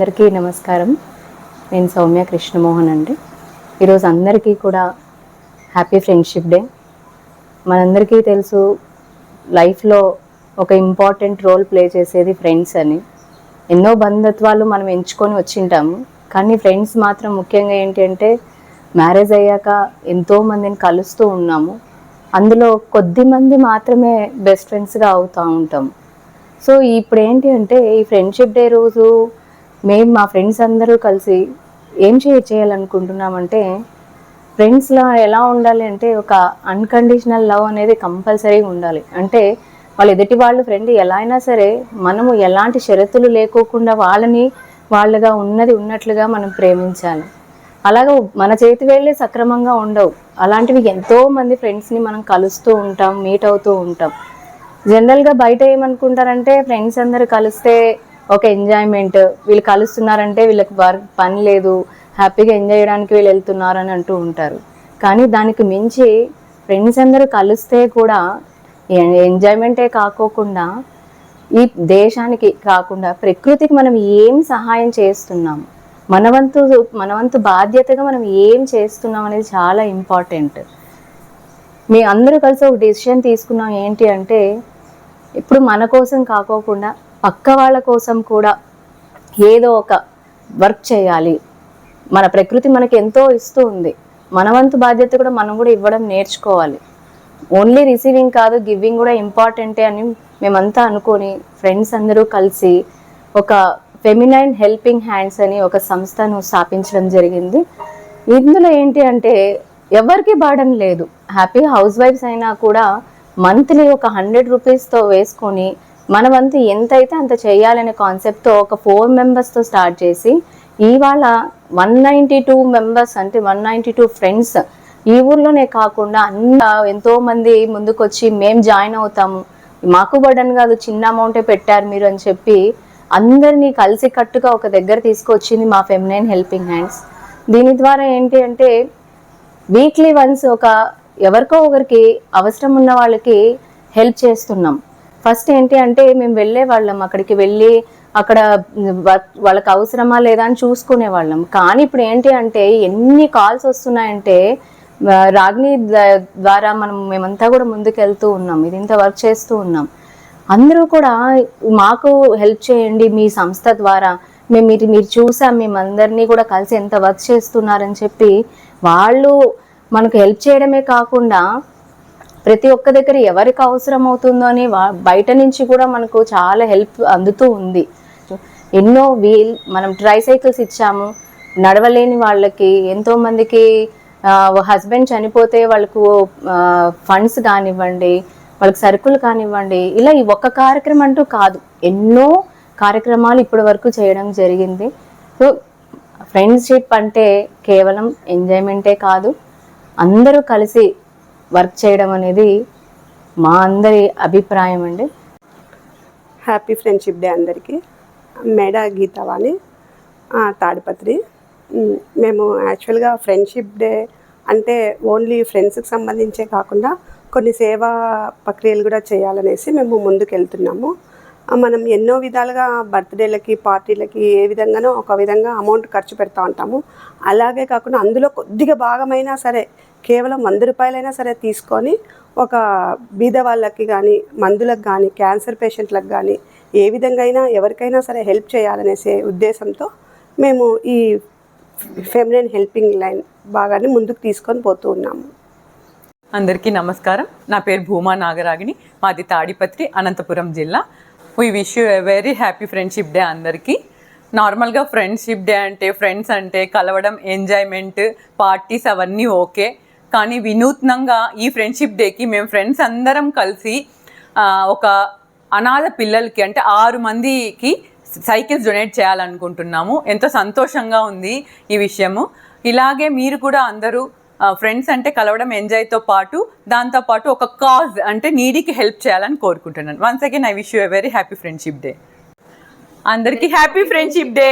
అందరికీ నమస్కారం. నేను సౌమ్య కృష్ణమోహన్ అండి. ఈరోజు అందరికీ కూడా హ్యాపీ ఫ్రెండ్షిప్ డే. మనందరికీ తెలుసు లైఫ్లో ఒక ఇంపార్టెంట్ రోల్ ప్లే చేసేది ఫ్రెండ్స్ అని. ఎన్నో బంధత్వాలు మనం ఎంచుకొని వచ్చింటాము. కానీ ఫ్రెండ్స్ మాత్రం ముఖ్యంగా ఏంటి అంటే మ్యారేజ్ అయ్యాక ఎంతోమందిని కలుస్తూ ఉన్నాము. అందులో కొద్ది మంది మాత్రమే బెస్ట్ ఫ్రెండ్స్గా అవుతూ ఉంటాం సో ఇప్పుడు ఏంటి అంటే ఈ ఫ్రెండ్షిప్ డే రోజు మేము మా ఫ్రెండ్స్ అందరూ కలిసి ఏం షేర్ చేయాలనుకుంటున్నామంటే ఫ్రెండ్స్లా ఎలా ఉండాలి అంటే ఒక అన్కండిషనల్ లవ్ అనేది కంపల్సరీగా ఉండాలి. అంటే వాళ్ళు ఎదుటి వాళ్ళు ఫ్రెండ్ ఎలా అయినా సరే మనము ఎలాంటి షరతులు లేకోకుండా వాళ్ళని వాళ్ళగా ఉన్నది ఉన్నట్లుగా మనం ప్రేమించాలి. అలాగే మన చేతి వేళ్ళే సక్రమంగా ఉండవు. అలాంటివి ఎంతోమంది ఫ్రెండ్స్ని మనం కలుస్తూ ఉంటాం మీట్ అవుతూ ఉంటాం. జనరల్గా బయట ఏమనుకుంటారంటే ఫ్రెండ్స్ అందరు కలిస్తే ఒక ఎంజాయ్మెంట్ వీళ్ళు కలుస్తున్నారంటే వీళ్ళకి వర్క్ పని లేదు. హ్యాపీగా ఎంజాయ్ చేయడానికి వీళ్ళు వెళ్తున్నారు అని అంటూ ఉంటారు. కానీ దానికి మించి ఫ్రెండ్స్ అందరూ కలిస్తే కూడా ఎంజాయ్మెంటే కాకోకుండా ఈ దేశానికి కాకుండా ప్రకృతికి మనం ఏం సహాయం చేస్తున్నాం? మన వంతు బాధ్యతగా మనం ఏం చేస్తున్నాం అనేది చాలా ఇంపార్టెంట్ మీ అందరూ కలిసి ఒక డెసిషన్ తీసుకున్నాం ఏంటి అంటే ఇప్పుడు మన కోసం కాకోకుండా పక్క వాళ్ళ కోసం కూడా ఏదో ఒక వర్క్ చేయాలి. మన ప్రకృతి మనకి ఎంతో ఇస్తూ ఉంది. మన వంతు బాధ్యత కూడా మనం కూడా ఇవ్వడం నేర్చుకోవాలి. ఓన్లీ రిసీవింగ్ కాదు గివింగ్ కూడా ఇంపార్టెంటే అని మేమంతా అనుకొని ఫ్రెండ్స్ అందరూ కలిసి ఒక ఫెమినైన్ హెల్పింగ్ హ్యాండ్స్ అని ఒక సంస్థను స్థాపించడం జరిగింది. ఇందులో ఏంటి అంటే ఎవరికి బాడన్ లేదు. హ్యాపీ హౌస్ వైఫ్స్ అయినా కూడా మంత్లీ ఒక హండ్రెడ్ రూపీస్తో వేసుకొని మన వంతు ఎంత అయితే అంత చేయాలనే కాన్సెప్ట్తో ఒక ఫోర్ మెంబర్స్తో స్టార్ట్ చేసి ఇవాళ వన్ నైంటీ టూ మెంబర్స్ అంటే వన్ నైంటీ టూ ఫ్రెండ్స్ ఈ ఊర్లోనే కాకుండా అన్ని ఎంతోమంది ముందుకొచ్చి మేము జాయిన్ అవుతాము. మాకు బడన్ కాదు చిన్న అమౌంటే పెట్టారు మీరు అని చెప్పి అందరినీ కలిసి కట్టుగా ఒక దగ్గర తీసుకొచ్చింది మా ఫెమినైన్ హెల్పింగ్ హ్యాండ్స్ దీని ద్వారా ఏంటి అంటే వీక్లీ వన్స్ ఒక ఎవరికో ఒకరికి అవసరం ఉన్న వాళ్ళకి హెల్ప్ చేస్తున్నాం. ఫస్ట్ ఏంటి అంటే మేము వెళ్ళే వాళ్ళం అక్కడికి వెళ్ళి అక్కడ వాళ్ళకి అవసరమా లేదా అని చూసుకునే వాళ్ళం. కానీ ఇప్పుడు ఏంటి అంటే ఎన్ని కాల్స్ వస్తున్నాయంటే రాగ్ని ద్వారా మనం మేమంతా కూడా ముందుకెళ్తూ ఉన్నాం. ఇది ఇంత వర్క్ చేస్తూ ఉన్నాం. అందరూ కూడా మాకు హెల్ప్ చేయండి మీ సంస్థ ద్వారా. మేము మీరు మీరు చూసాం మేమందరినీ కూడా కలిసి ఎంత వర్క్ చేస్తున్నారని చెప్పి వాళ్ళు మనకు హెల్ప్ చేయడమే కాకుండా ప్రతి ఒక్క దగ్గర ఎవరికి అవసరం అవుతుందో అని వా- బయట నుంచి కూడా మనకు చాలా హెల్ప్ అందుతూ ఉంది. ఎన్నో వీల్ మనం ట్రైసైకిల్స్ ఇచ్చాము. నడవలేని వాళ్ళకి ఎంతో మందికి హస్బెండ్ చనిపోతే వాళ్ళకు ఫండ్స్ కానివ్వండి వాళ్ళకి సరుకులు కానివ్వండి ఇలా ఈ ఒక్క కార్యక్రమం అంటూ కాదు. ఎన్నో కార్యక్రమాలు ఇప్పటి వరకు చేయడం జరిగింది. సో ఫ్రెండ్షిప్ అంటే కేవలం ఎంజాయ్మెంటే కాదు. అందరూ కలిసి వర్క్ చేయడం అనేది మా అందరి అభిప్రాయం అండి. హ్యాపీ ఫ్రెండ్షిప్ డే అందరికీ. మేడ గీతావాణి తాడిపత్రి. మేము యాక్చువల్గా ఫ్రెండ్షిప్ డే అంటే ఓన్లీ ఫ్రెండ్స్కి సంబంధించే కాకుండా కొన్ని సేవా ప్రక్రియలు కూడా చేయాలనేసి మేము ముందుకెళ్తున్నాము. మనం ఎన్నో విధాలుగా బర్త్డేలకి పార్టీలకి ఏ విధంగానో ఒక విధంగా అమౌంట్ ఖర్చు పెడతా ఉంటాము. అలాగే కాకుండా అందులో కొద్దిగా భాగమైనా సరే కేవలం వంద రూపాయలైనా సరే తీసుకొని ఒక బీద వాళ్ళకి కానీ మందులకు కానీ క్యాన్సర్ పేషెంట్లకు కానీ ఏ విధంగా అయినా ఎవరికైనా సరే హెల్ప్ చేయాలనేసే ఉద్దేశంతో మేము ఈ ఫెమినైన్ హెల్పింగ్ లైన్ భాగాన్ని ముందుకు తీసుకొని పోతూ ఉన్నాము. అందరికీ నమస్కారం. నా పేరు భూమా నాగరాగిని. మాది తాడిపత్రి అనంతపురం జిల్లా. We wish you a very happy friendship day అందరికీ. నార్మల్గా ఫ్రెండ్షిప్ డే అంటే ఫ్రెండ్స్ అంటే కలవడం ఎంజాయ్మెంట్ పార్టీస్ అవన్నీ ఓకే. కానీ వినూత్నంగా ఈ ఫ్రెండ్షిప్ డేకి మేము ఫ్రెండ్స్ అందరం కలిసి ఒక అనాథ పిల్లలకి అంటే ఆరు మందికి సైకిల్స్ డొనేట్ చేయాలనుకుంటున్నాము. ఎంతో సంతోషంగా ఉంది ఈ విషయము. ఇలాగే మీరు కూడా అందరూ ఫ్రెండ్స్ అంటే కలవడం ఎంజాయ్తో పాటు దాంతోపాటు ఒక కాజ్ అంటే నీడీకి హెల్ప్ చేయాలని కోరుకుంటున్నాను. Once again I wish you a very happy friendship day అందరికీ హ్యాపీ ఫ్రెండ్షిప్ డే